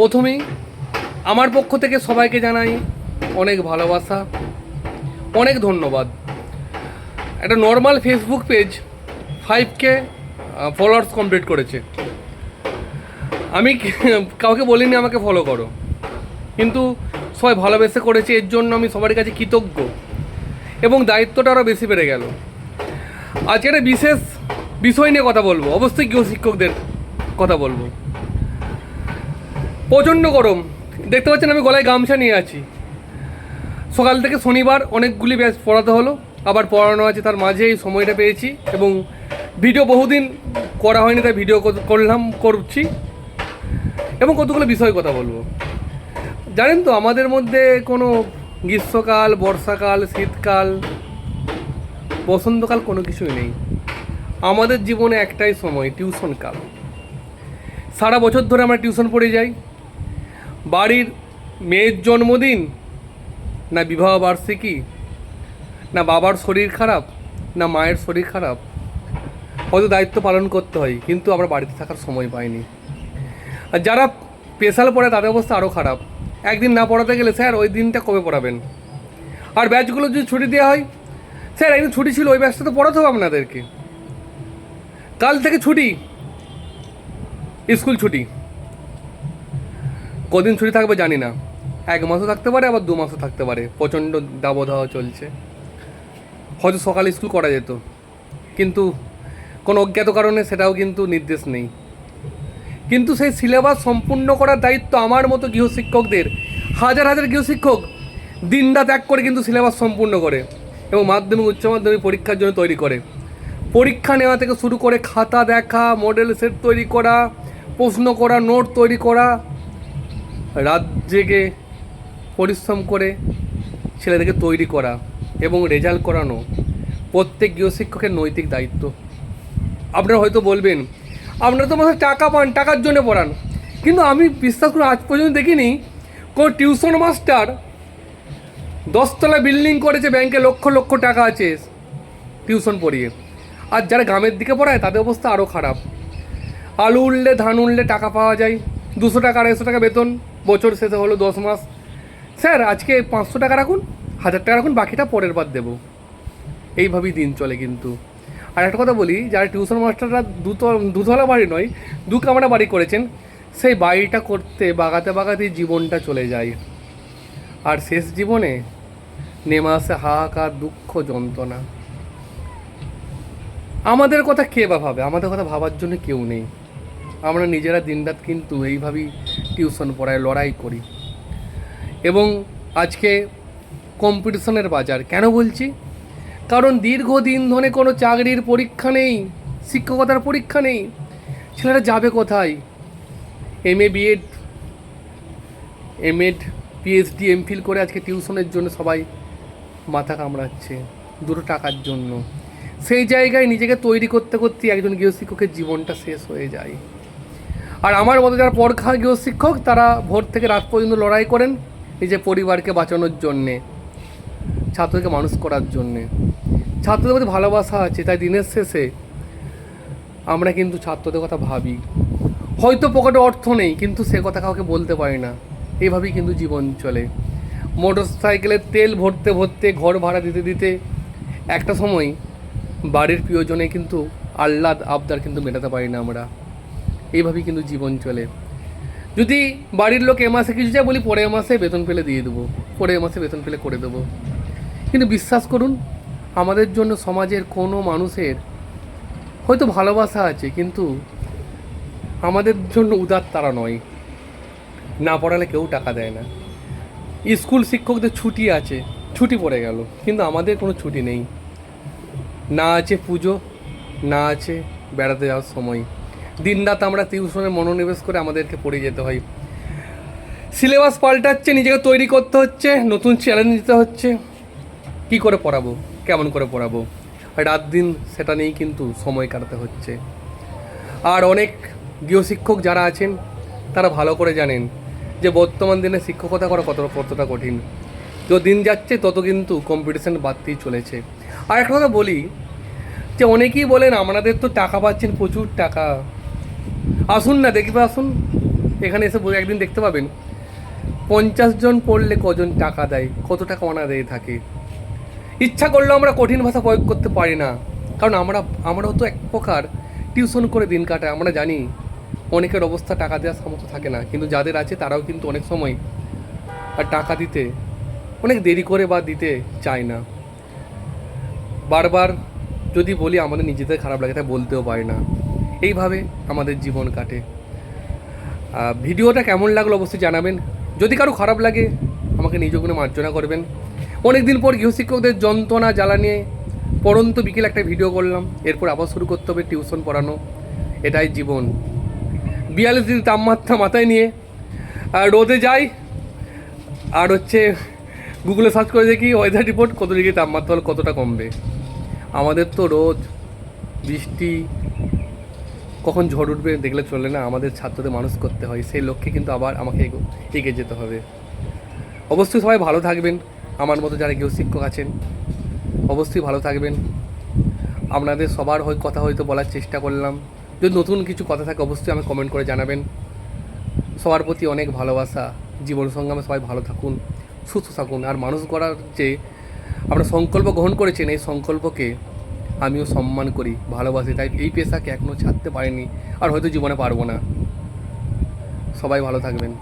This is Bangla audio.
প্রথমেই আমার পক্ষ থেকে সবাইকে জানাই অনেক ভালোবাসা, অনেক ধন্যবাদ। একটা normal Facebook page five K followers complete করেছে। আমি কাউকে বলিনি আমাকে ফলো করো। কিন্তু সবাই ভালোবেসে করেছে, এর জন্য আমি সবার কাছে কৃতজ্ঞ। এবং দায়িত্বটা আরও বেশি বেড়ে গেল। আজকে একটা বিশেষ বিষয় নিয়ে কথা বলব। অবশ্যই গৃহ শিক্ষকদের কথা বলব। প্রচণ্ড গরম। দেখতে পাচ্ছেন আমি গলায় গামছা নিয়ে আছি। সকাল থেকে শনিবার অনেকগুলি ব্যাচ পড়াতে হলো। আবার পড়ানো আছে, তার মাঝে এই সময়টা পেয়েছি এবং ভিডিও বহুদিন করা হয়নি, তাই ভিডিও করলাম, করছি। এবং কতগুলো বিষয় কথা বলব। জানেন তো, আমাদের মধ্যে কোনো গ্রীষ্মকাল, বর্ষাকাল, শীতকাল, বসন্তকাল কোনো কিছুই নেই। আমাদের জীবনে একটাই সময় টিউশন কাল। সারা বছর ধরে আমরা টিউশন পড়ে যাই। বাড়ির মেয়ের জন্মদিন? না বিবাহ বার্ষিকী? না বাবার শরীর খারাপ? না মায়ের শরীর খারাপ? হয়তো দায়িত্ব পালন করতে হয়, কিন্তু আমরা বাড়িতে থাকার সময় পাইনি। আর যারা স্পেশাল পড়ে, তাদের অবস্থা আরও খারাপ। একদিন না পড়াতে গেলে স্যার ওই দিনটা কবে পড়াবেন? আর ব্যাচগুলো যদি ছুটি দেওয়া হয়? স্যার, একদিন ছুটি ছিল, ওই ব্যাচটা তো পড়াতে হবে আপনাদেরকে। কাল থেকে ছুটি। স্কুল ছুটি। কদিন ছুটি থাকবে জানি না। এক মাসও থাকতে পারে, আবার দু মাসও থাকতে পারে। প্রচণ্ড দাবদাহ চলছে। হয়তো সকালে স্কুল করা যেত। কিন্তু কোনো অজ্ঞাত কারণে সেটাও কিন্তু নির্দেশ নেই। কিন্তু সেই সিলেবাস সম্পূর্ণ করার দায়িত্ব আমার মতো গৃহশিক্ষকদের। হাজার হাজার গৃহশিক্ষক দিনটা ত্যাগ করে কিন্তু সিলেবাস সম্পূর্ণ করে এবং মাধ্যমিক, উচ্চ মাধ্যমিক পরীক্ষার জন্য তৈরি করে। পরীক্ষা নেওয়া থেকে শুরু করে খাতা দেখা মডেল সেট তৈরি করা, প্রশ্ন করা নোট তৈরি করা রাত জেগে পরিশ্রম করে ছেলেদেরকে তৈরি করা এবং রেজাল্ট করানো প্রত্যেক গৃহশিক্ষকের নৈতিক দায়িত্ব। আপনারা হয়তো বলবেন, আপনারা তো মাসে টাকা পান, টাকার জন্য পড়ান। কিন্তু আমি বিশ্বাস করে আজ পর্যন্ত দেখিনি, কোনো টিউশন মাস্টার দশতলা বিল্ডিং করেছে ব্যাংকে লক্ষ লক্ষ টাকা আছে টিউশন পড়িয়ে। আর যারা গ্রামের দিকে পড়ায়, তাদের অবস্থা আরও খারাপ। আলু উঠলে ধান উঠলে টাকা পাওয়া যায়। দুশো টাকা, আড়াইশো টাকা বেতন, বছর শেষে হলো দশ মাস। স্যার, আজকে পাঁচশো টাকা রাখুন, হাজার টাকা রাখুন, বাকিটা পরের বার দেবো। এইভাবেই দিন চলে কিন্তু। আর একটা কথা বলি, যারা টিউশন মাস্টাররা দুতল দুতলা বাড়ি নয়, দু কামরা বাড়ি করেছেন, সেই বাড়িটা করতে বাগাতে বাগাতেই জীবনটা চলে যায়। আর শেষ জীবনে নেমে আসে হাহাকার, দুঃখ, যন্ত্রণা। আমাদের কথা কে বা ভাবে? আমাদের কথা ভাবার জন্য কেউ নেই। আমরা নিজেরা দিনরাত কিন্তু এইভাবেই টিউশন পড়ায়, লড়াই করি। এবং আজকে কম্পিটিশনের বাজার, কেন বলছি? কারণ দীর্ঘদিন ধরে কোনো চাকরির পরীক্ষা নেই, শিক্ষকতার পরীক্ষা নেই, ছেলেরা যাবে কোথায়? M A BEd MEd PhD MPhil করে আজকে টিউশনের জন্য সবাই মাথা কামড়াচ্ছে, দুটো টাকার জন্য। সেই জায়গায় নিজেকে তৈরি করতে করতে একজন গৃহশিক্ষকের জীবনটা শেষ হয়ে যায়। আর আমার মতো যারা পরখা গৃহশিক্ষক তারা ভোর থেকে রাত পর্যন্ত লড়াই করেন নিজের পরিবারকে বাঁচানোর জন্যে, ছাত্রকে মানুষ করার জন্যে। ছাত্রদের প্রতি ভালোবাসা আছে, তাই দিনের শেষে আমরা কিন্তু ছাত্রদের কথা ভাবি। হয়তো পকেটে অর্থ নেই, কিন্তু সে কথা কাউকে বলতে পারি না। এইভাবেই কিন্তু জীবন চলে। মোটর সাইকেলের তেল ভরতে ভরতে, ঘর ভাড়া দিতে দিতে, একটা সময় বাড়ির প্রিয়জনে কিন্তু আহ্লাদ, আবদার কিন্তু মেটাতে পারি না আমরা। এইভাবেই কিন্তু জীবন চলে। যদি বাড়ির লোক এ মাসে কিছু চায়, বলি পরের মাসে বেতন পেলে দিয়ে দেবো, পরের মাসে বেতন পেলে করে দেবো। কিন্তু বিশ্বাস করুন, আমাদের জন্য সমাজের কোনো মানুষের হয়তো ভালোবাসা আছে, কিন্তু আমাদের জন্য উদার তারা নয়। না পড়ালে কেউ টাকা দেয় না। স্কুল শিক্ষকদের ছুটি আছে, ছুটি পড়ে গেল, কিন্তু আমাদের কোনো ছুটি নেই। না আছে পুজো, না আছে বেড়াতে যাওয়ার সময়। দিনরাত আমরা টিউশনে মনোনিবেশ করে আমাদেরকে পড়ে যেতে হয়। সিলেবাস পাল্টাচ্ছে, নিজেকে তৈরি করতে হচ্ছে, নতুন চ্যালেঞ্জ দিতে হচ্ছে। কি করে পড়াবো? কেমন করে পড়াবো? রাত দিন সেটা নিয়েই কিন্তু সময় কাটাতে হচ্ছে। আর অনেক গৃহশিক্ষক যারা আছেন, তারা ভালো করে জানেন যে বর্তমান দিনে শিক্ষকতা করা কত কতটা কঠিন। যত দিন যাচ্ছে, তত কিন্তু কম্পিটিশান বাড়তেই চলেছে। আর একটা কথা বলি, যে অনেকেই বলেন, আমাদের তো টাকা পাচ্ছেন, প্রচুর টাকা। আসুন না দেখবে আসুন। এখানে এসে একদিন দেখতে পাবেন। পঞ্চাশ জন পড়লে কজন টাকা দেয়? কত টাকা অনাদায়ী থাকে? ইচ্ছা করলেও আমরা কঠিন ভাষা প্রয়োগ করতে পারি না। কারণ আমরা, আমরাও তো এক প্রকার টিউশন করে দিন কাটায় আমরা জানি অনেকের অবস্থা টাকা দেওয়ার সামর্থ্য থাকে না। কিন্তু যাদের আছে, তারাও কিন্তু অনেক সময় আর টাকা দিতে, অনেক দেরি করে বা দিতে চায় না। বারবার যদি বলি, আমাদের নিজেদের খারাপ লাগে, তাই বলতেও পারি না। এইভাবে আমাদের জীবন কাটে। ভিডিওটা কেমন লাগল অবশ্যই জানাবেন। যদি কারও খারাপ লাগে, আমাকে নিজ গুণে মার্জনা করবেন। অনেক দিন পর গৃহশিক্ষকদের যন্ত্রণা জ্বালা নিয়ে পরন্ত বিকেল একটা ভিডিও করলাম। এরপর আবার শুরু করতে হবে টিউশন পড়ানো। এটাই জীবন। বিয়াল্লিশ দিন তাপমাত্রা মাথায় নিয়ে রোদে যাই। আর হচ্ছে গুগলে সার্চ করে দেখি ওয়েদার রিপোর্ট কত ডিগ্রি তাপমাত্রা হলে, কতটা কমবে। আমাদের তো রোদ, বৃষ্টি কখন ঝড় উঠবে দেখলে চলে না, আমাদের ছাত্রদের মানুষ করতে হয়, সেই লক্ষ্যে কিন্তু আবার আমাকে এগো- এগিয়ে যেতে হবে। অবশ্যই সবাই ভালো থাকবেন, আমার মতো যারা কেউ শিক্ষক আছেন, অবশ্যই ভালো থাকবেন। আপনাদের সবার হয়ে কথা হয়তো বলার চেষ্টা করলাম। যদি নতুন কিছু কথা থাকে, অবশ্যই আমি কমেন্ট করে জানাবেন। সবার প্রতি অনেক ভালোবাসা। জীবন সংগ্রামে সবাই ভালো থাকুন, সুস্থ থাকুন। আর মানুষ করার যে আমরা সংকল্প গ্রহণ করেছেন, এই সংকল্পকে আমিও সম্মান করি, ভালোবাসি, তাই এই পেশাকে এখনও ছাড়তে পারিনি আর হয়তো জীবনে পারব না। সবাই ভালো থাকবেন।